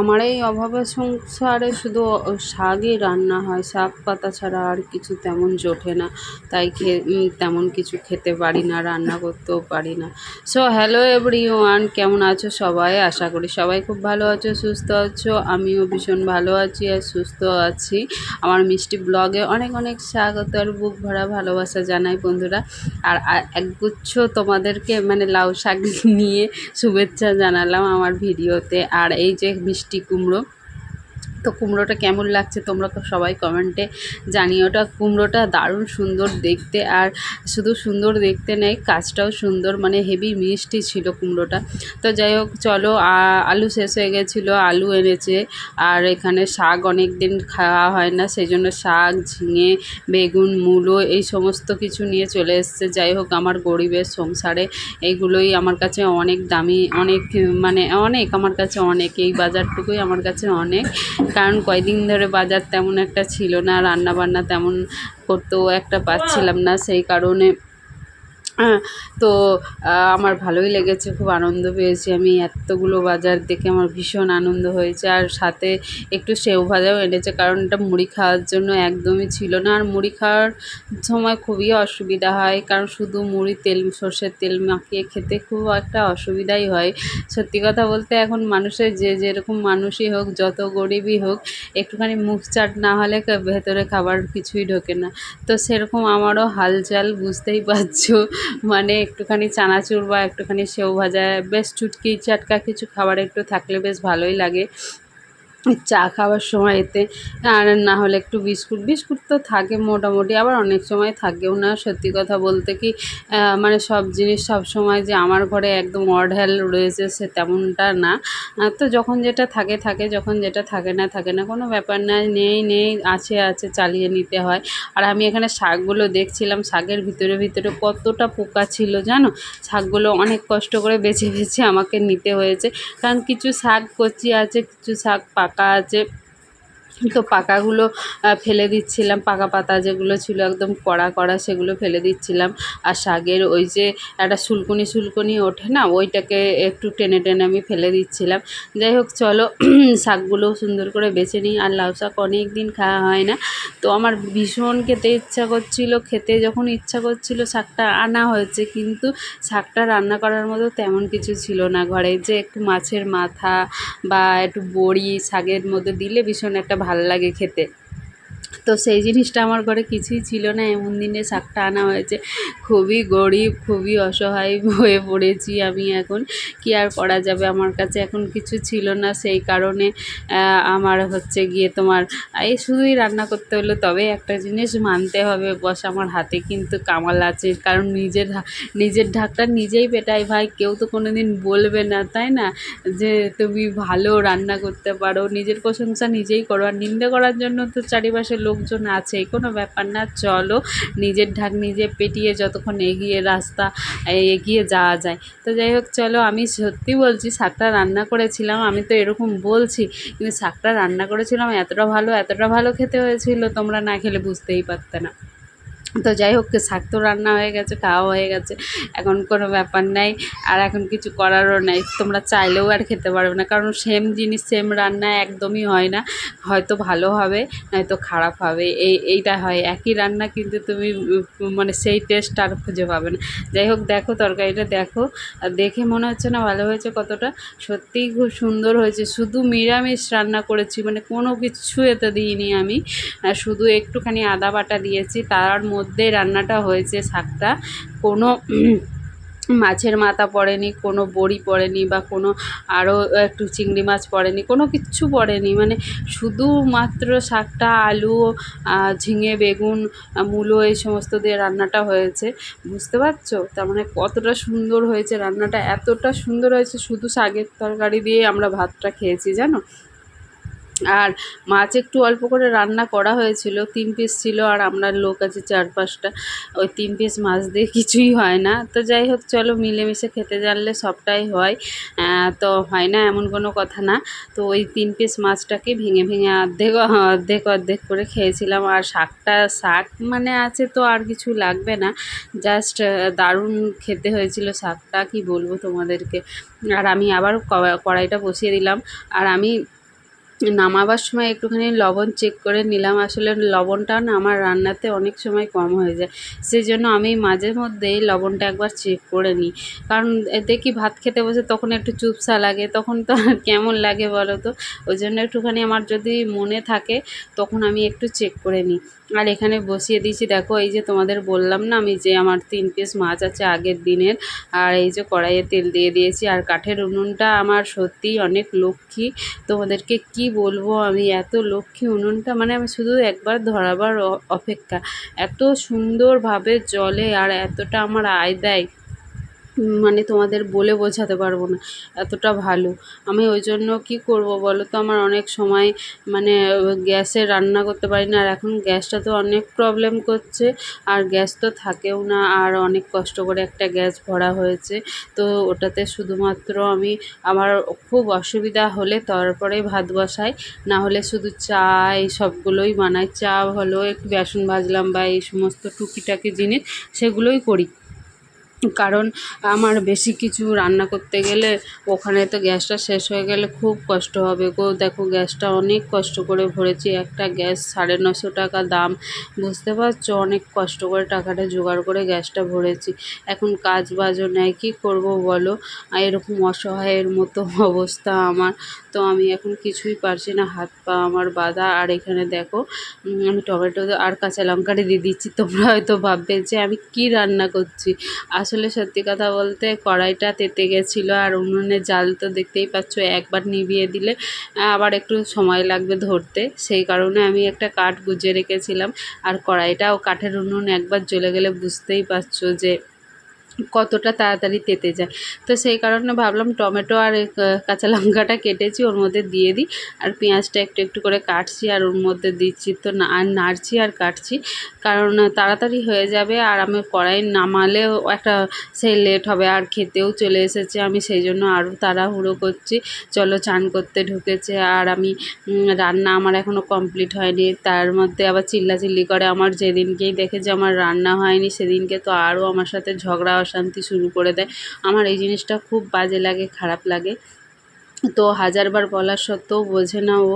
আমার এই অভাবের সংসারে শুধু শাকই রান্না হয়, শাক পাতা ছাড়া আর কিছু তেমন জোটে না। তাই খেয়ে তেমন কিছু খেতে পারি না, রান্না করতেও পারি না। সো হ্যালো এভরি ওয়ান কেমন আছো সবাই? আশা করি সবাই খুব ভালো আছো, সুস্থ আছো। আমিও ভীষণ ভালো আছি আর সুস্থ আছি। আমার মিষ্টি ব্লগে অনেক অনেক স্বাগত আর বুক ভরা ভালোবাসা জানাই বন্ধুরা। আর একগুচ্ছ তোমাদেরকে মানে লাউ শাক নিয়ে শুভেচ্ছা জানালাম আমার ভিডিওতে। আর এই যে কুমড়ো। তো কুমড়োটা কেমন লাগছে তোমরা সবাই কমেন্টে জানিও। ওটা কুমড়োটা দারুণ সুন্দর দেখতে আর শুধু সুন্দর দেখতে নেই, কাজটাও সুন্দর মানে হেভি মিষ্টি ছিল কুমড়োটা। তো যাই হোক, চলো আলু শেষ হয়ে গেছিল, আলু এনেছে। আর এখানে শাক অনেক দিন খাওয়া হয় না সেই জন্য শাক, ঝিঙে, বেগুন, মূলো এই সমস্ত কিছু নিয়ে চলে এসছে। যাই হোক, আমার গরিবের সংসারে এইগুলোই আমার কাছে অনেক দামি, অনেক মানে অনেক, আমার কাছে অনেক, এই বাজারটুকুই আমার কাছে অনেক। কারণ কয়দিন ধরে বাজার তেমন একটা ছিল না রান্না বান্না তেমন করতেও একটা পাচ্ছিলাম না, সেই কারণে তো আমার ভালোই লেগেছে, খুব আনন্দ পেয়েছি আমি। এতগুলো বাজার দেখে আমার ভীষণ আনন্দ হয়েছে। আর সাথে একটু সেও ভাজাও এনেছে, কারণ এটা মুড়ি খাওয়ার জন্য একদমই ছিল না। আর মুড়ি খাওয়ার সময় খুবই অসুবিধা হয়, কারণ শুধু মুড়ি তেল, সর্ষের তেল মাখিয়ে খেতে খুব একটা অসুবিধাই হয়। সত্যি কথা বলতে এখন মানুষের যে যেরকম মানুষই হোক, যত গরিবই হোক, একটুখানি মুখ চাট না হলে ভেতরে খাবার কিছুই ঢোকে না। তো সেরকম আমারও হালচাল, বুঝতেই পারছ। মানে একটুখানি চানাচুর বা একটুখানি সেও ভাজা, বেশ চুটকি, চাটকা কিছু খাবার একটু থাকলে বেশ ভালোই লাগে। চা খাওয়ার সময় এতে, আর না হলে একটু বিস্কুট। বিস্কুট তো থাকে মোটামুটি, আবার অনেক সময় থাকেও না সত্যি কথা বলতে কি মানে সব জিনিস সব সময় যে আমার ঘরে একদম অঢেল রয়েছে সে তেমনটা না। তো যখন যেটা থাকে থাকে, যখন যেটা থাকে না থাকে না, কোনো ব্যাপার না, নেই নেই, আছে আছে, চালিয়ে নিতে হয়। আর আমি এখানে শাকগুলো দেখছিলাম, শাকের ভিতরে ভিতরে কতটা পোকা ছিল জানো? শাকগুলো অনেক কষ্ট করে বেছে বেছে আমাকে নিতে হয়েছে। কারণ কিছু শাক কচি আছে, কিছু শাক পাকা আছে তো পাকাগুলো ফেলে দিচ্ছিলাম। পাকা পাতা যেগুলো ছিল একদম কড়া কড়া সেগুলো ফেলে দিচ্ছিলাম। আর শাকের ওই যে একটা সুলকুনি সুলকুনি ওঠে না, ওইটাকে একটু টেনে টেনে আমি ফেলে দিচ্ছিলাম। যাই হোক, চলো, শাকগুলো সুন্দর করে বেছে নিই। আর লাউ শাক অনেক দিন খাওয়া হয় না। তো আমার ভীষণ খেতে ইচ্ছা করছিল। খেতে যখন ইচ্ছা করছিল, শাকটা আনা হয়েছে। কিন্তু শাকটা রান্না করার মতো তেমন কিছু ছিল না। ঘরে যে একটু মাছের মাথা বা একটু বড়ি শাকের মধ্যে দিলে ভীষণ একটা ভালো লাগে খেতে। তো সেই জিনিসটা আমার ঘরে কিছুই ছিল না। এমন দিনে শাকটা আনা হয়েছে। খুবই গরিব, খুবই অসহায় হয়ে পড়েছি আমি এখন। কি আর করা যাবে? আমার কাছে এখন কিছু ছিল না। সেই কারণে আমার হচ্ছে গিয়ে তোমার, এই শুধুই রান্না করতে হলো। তবে একটা জিনিস মানতে হবে, বস, আমার হাতে কিন্তু কামাল আছে। কারণ নিজের নিজের ঢাকটা নিজেই পেটাই ভাই। কেউ তো কোনো দিন বলবে না, তাই না? যে তুমি ভালো রান্না করতে পারো। নিজের প্রশংসা নিজেই করো। আর নিন্দে করার জন্য তো চারিপাশে লোকজন আছে কোনো ব্যাপার না, চলো। নিজের ঢাক নিজে পেটিয়ে যতক্ষণ এগিয়ে রাস্তা এগিয়ে যাওয়া যায়। তো যাই হোক, চলো, আমি সত্যি বলছি, শাকটা রান্না করেছিলাম, আমি তো এরকম বলছি, কিন্তু শাকটা রান্না করেছিলাম, এতটা ভালো এতটা ভালো খেতে হয়েছিল, তোমরা না খেলে বুঝতেই পারতে না। তো যাই হোক, শাক তো রান্না হয়ে গেছে, খাওয়া হয়ে গেছে। এখন কোনো ব্যাপার নাই, আর এখন কিছু করারও নাই। তোমরা চাইলেও আর খেতে পারবে না, কারণ সেম জিনিস সেম রান্না একদমই হয় না। হয়তো ভালো হবে, নয়তো খারাপ হবে, এই, এইটা হয়। একই রান্না কিন্তু তুমি মানে সেই টেস্ট আর খুঁজে পাবে না। যাই হোক, দেখো তরকারিটা, দেখো। আর দেখে মনে হচ্ছে না ভালো হয়েছে কতটা। সত্যিই খুব সুন্দর হয়েছে। শুধু নিরামিষ রান্না করেছি মানে কোনো কিছু এতে দিইনি আমি। শুধু একটুখানি আদা বাটা দিয়েছি, তার মধ্যে রান্নাটা হয়েছে শাকটা। কোনো মাছের মাথা পড়েনি, কোনো বড়ি পড়েনি বা কোনো আরও একটু চিংড়ি মাছ পড়েনি, কোনো কিচ্ছু পড়েনি। মানে শুধুমাত্র শাকটা, আলু ঝিঙে, বেগুন মূলো এই সমস্ত দিয়ে রান্নাটা হয়েছে। বুঝতে পারছ? তার মানে কতটা সুন্দর হয়েছে রান্নাটা, এতটা সুন্দর হয়েছে। শুধু শাকের তরকারি দিয়ে আমরা ভাতটা খেয়েছি, জানো? আর মাছ একটু অল্প করে রান্না করা হয়েছিল, তিন পিস ছিল আর আমরা লোক আছে চার পাঁচটা। ওই তিন পিস মাছ দিয়ে কিছুই হয় না। তো যাই হোক, চলো মিলেমিশে খেতে জানলে সবটাই হয়। তো হয় না এমন কোনো কথা না। তো ওই তিন পিস মাছটাকে ভেঙে ভেঙে অর্ধেক অর্ধেক অর্ধেক করে খেয়েছিলাম। আর শাকটা, শাক মানে আছে তো আর কিছু লাগবে না। জাস্ট দারুণ খেতে হয়েছিল শাকটা, কি বলব তোমাদেরকে। আর আমি আবার কড়াইটা বসিয়ে দিলাম। আর আমি নামাবার সময় একটুখানি লবণ চেক করে নিলাম। আসলে লবণটা না আমার রান্নাতে অনেক সময় কম হয়ে যায়। সেই জন্য আমি মাঝে মধ্যেই লবণটা একবার চেক করে নিই। কারণ দেখি ভাত খেতে বসে তখন একটু চুপসা লাগে, তখন তো কেমন লাগে বলো তো? ওই জন্য একটুখানি আমার যদি মনে থাকে, তখন আমি একটু চেক করে নিই। আর এখানে বসিয়ে দিয়েছি। দেখো, এই যে তোমাদের বললাম না আমি যে আমার তিন পিস মাছ আছে আগের দিনের। আর এই যে কড়াইয়ে তেল দিয়ে দিয়েছি। আর কাঠের উনুনটা আমার সত্যিই অনেক লক্ষ্মী। তোমাদেরকে কি বলব আমি, এত লক্ষ্মী উনুনটা মানে আমি শুধু একবার ধরাবার অপেক্ষা। এত সুন্দরভাবে জলে আর এতটা আমার আয় দেয়। মানে তোমাদের বলে বোঝাতে পারব না, এতটা ভালো। আমি ওই জন্য কী করব বলো তো? আমার অনেক সময় মানে গ্যাসে রান্না করতে পারি না, আর এখন গ্যাসটা তো অনেক প্রবলেম করছে, আর গ্যাস তো থাকেও না, আর অনেক কষ্ট করে একটা গ্যাস ভরা হয়েছে। তো ওটাতে শুধুমাত্র আমি আমার খুব অসুবিধা হলে তারপরে ভাত বসাই, না হলে শুধু চা, এই সবগুলোই বানাই। চা হলো একটু বেসন ভাজলাম বা এই সমস্ত টুকিটাকি জিনিস, সেগুলোই করি। কারণ আমার বেশি কিছু রান্না করতে গেলে ওখানে তো গ্যাসটা শেষ হয়ে গেলে খুব কষ্ট হবে গো। দেখো গ্যাসটা অনেক কষ্ট করে ভরেছি, একটা গ্যাস সাড়ে নশো টাকা দাম। বুঝতে পারছ? অনেক কষ্ট করে টাকাটা জোগাড় করে গ্যাসটা ভরেছি। এখন কাজ বাজও নেয়, কী করব বলো? এরকম অসহায়ের মতো অবস্থা আমার। তো আমি এখন কিছুই পারছি না। হাত, পা, আমার বাঁধা। আর এখানে দেখো আমি টমেটো আর কাঁচা লঙ্কাটা দিয়ে দিচ্ছি। তোমরা হয়তো ভাববে যে আমি কি রান্না করছি। আসলে সত্যি কথা বলতে কড়াইটা তেতে গেছিল আর উনুনে জাল তো দেখতেই পাচ্ছ, একবার নিভিয়ে দিলে আবার একটু সময় লাগবে ধরতে। সেই কারণে আমি একটা কাঠ গুজে রেখেছিলাম। আর কড়াইটাও কাঠের উনুন একবার জ্বলে গেলে বুঝতেই পারছ যে কতটা তাড়াতাড়ি তেতে যায়। তো সেই কারণে ভাবলাম টমেটো আর কাঁচা লঙ্কাটা কেটেছি, ওর মধ্যে দিয়ে দিই। আর পেঁয়াজটা একটু একটু করে কাটছি আর ওর মধ্যে দিচ্ছি তো আর নাড়ছি আর কাটছি। কারণ তাড়াতাড়ি হয়ে যাবে আর আমি কড়াই নামালেও একটা, সেই লেট হবে আর খেতেও চলে এসেছে। আমি সেই জন্য আরও তাড়াহুড়ো করছি। চলো চান করতে ঢুকেছে আর আমি রান্না আমার এখনও কমপ্লিট হয়নি। তার মধ্যে আবার চিল্লাচিল্লি করে। আমার যেদিনকেই দেখে যে আমার রান্না হয়নি, সেদিনকে তো আরও আমার সাথে ঝগড়া অশান্তি শুরু করে দেয়। আমার এই জিনিসটা খুব বাজে লাগে খারাপ লাগে। তো হাজারবার বলার সত্ত্বেও বোঝে না ও।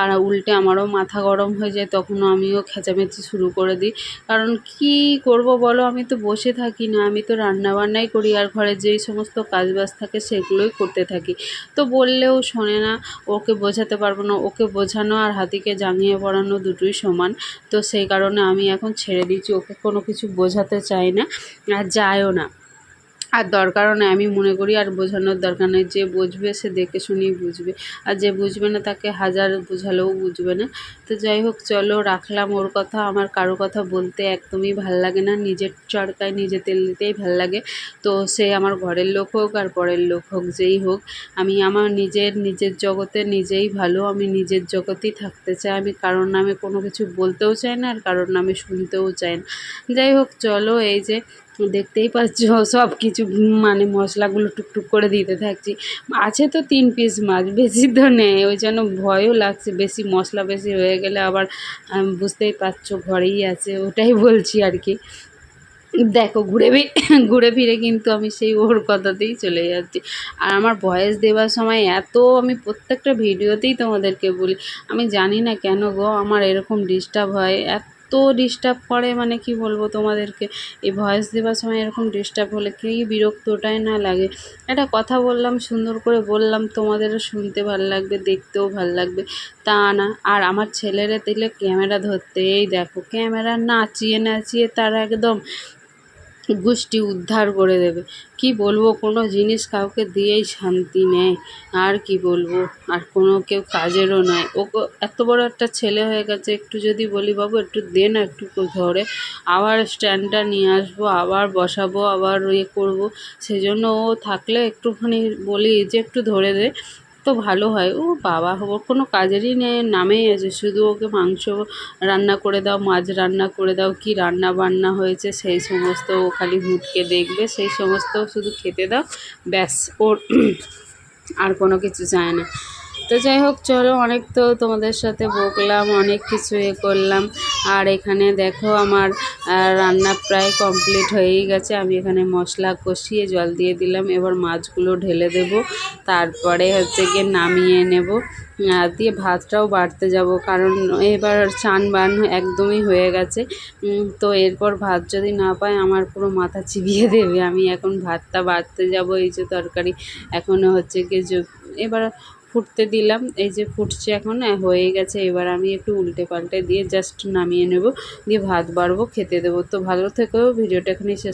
আর উল্টে আমারও মাথা গরম হয়ে যায়, তখনও আমিও খেচামেচি শুরু করে দিই। কারণ কি করব বলো, আমি তো বসে থাকি না, আমি তো রান্না বান্নাই করি আর ঘরে যেই সমস্ত কাজবাজ থাকে সেগুলোই করতে থাকি। তো বললেও শোনে না, ওকে বোঝাতে পারব না, ওকে বোঝানো আর হাতিকে জাঙিয়ে পড়ানো দুটোই সমান। তো সেই কারণে আমি এখন ছেড়ে দিচ্ছি, ওকে কোনো কিছু বোঝাতে চাই না আর যায়ও না। আর দরকারও নেই, আমি মনে করি আর বোঝানোর দরকার নেই, যে বুঝবে সে দেখে শুনেই বুঝবে। আর যে বুঝবে না তাকে হাজার বোঝালেও বুঝবে না। তো যাই হোক, চলো রাখলাম ওর কথা, আমার কারও কথা বলতে একদমই ভালো লাগে না, নিজের চরকায় নিজে তেল দিতেই ভালো লাগে। তো সে আমার ঘরের লোক হোক আর পরের লোক হোক, যেই হোক, আমি আমার নিজের নিজের জগতে নিজেই ভালো, আমি নিজের জগতেই থাকতে চাই। আমি কারোর নামে কোনো কিছু বলতেও চাই না আর কারোর নামে শুনতেও চাই না। যাই হোক, চলো এই যে দেখতেই পাচ্ছ সব কিছু মানে মশলাগুলো টুকটুক করে দিতে থাকছি। আছে তো তিন পিস মাছ, বেশি তো নেই, ওই জন্য ভয়ও লাগছে, বেশি মশলা বেশি হয়ে গেলে আবার বুঝতেই পারছ ঘরেই আছে, ওটাই বলছি আর কি। দেখো, ঘুরে ঘুরে ফিরে কিন্তু আমি সেই ওর কথাতেই চলে যাচ্ছি। আর আমার ভয়েস দেওয়ার সময় এত আমি প্রত্যেকটা ভিডিওতেই তোমাদেরকে বলি, আমি জানি না কেন গো, আমার এরকম ডিস্টার্ব হয়, এত ডিস্টার্ব করে মানে কি বলব তোমাদেরকে? এই ভয়েস দেওয়ার সময় এরকম ডিস্টার্ব হলে কি বিরক্তটাই না লাগে। একটা কথা বললাম, সুন্দর করে বললাম, তোমাদেরও শুনতে ভালো লাগবে, দেখতেও ভালো লাগবে। তা না, আর আমার ছেলেরা দিলে ক্যামেরা ধরতে এই দেখো। ক্যামেরা নাচিয়ে নাচিয়ে তারা একদম গোষ্ঠী উদ্ধার করে দেবে। কি বলব? কোনো জিনিস কাউকে দিয়েই শান্তি নেই। আর কি বলব? আর কোনো কেউ কাজেরও নয়। ও এত বড় একটা ছেলে হয়ে গেছে। একটু যদি বলি বাবু, একটু দে না একটু ধরে। আবার স্ট্যান্ডটা নিয়ে আসব, আবার বসাবো, আবার ইয়ে করব। সেজন্য ও থাকলে একটুখানি বলি যে একটু ধরে দে। ভালো হয়। ও বাবা ওর কোনো কাজেরই নামেই আছে। শুধু ওকে মাংস রান্না করে দাও, মাছ রান্না করে দাও, কি রান্না বান্না হয়েছে সেই সমস্ত ও খালি হুটকে দেখবে, সেই সমস্ত শুধু খেতে দাও, ব্যাস। ওর আর কোনো কিছু চায় না। তো যাই হোক, চলো অনেক তো তোমাদের সাথে বকলাম, অনেক কিছু এ করলাম। আর এখানে দেখো আমার রান্না প্রায় কমপ্লিট হয়েই গেছে। আমি এখানে মশলা কষিয়ে জল দিয়ে দিলাম। এবার মাছগুলো ঢেলে দেব। তারপরে হচ্ছে গিয়ে নামিয়ে নেব। দিয়ে ভাতটাও বাড়তে যাব। কারণ এবার চান বান একদমই হয়ে গেছে। তো এরপর ভাত যদি না পাই আমার পুরো মাথা চিবিয়ে দেবে। আমি এখন ভাতটা বাড়তে যাব। এই যে তরকারি, এখনও হচ্ছে গিয়ে এবার ফুটতে দিলাম। এই যে ফুটছে এখন হয়ে গেছে। এবার আমি একটু উল্টে পাল্টে দিয়ে জাস্ট নামিয়ে নেব, দিয়ে ভাত বাড়বো, খেতে দেবো। তো ভালো থেকেও ভিডিওটা এখানে শেষ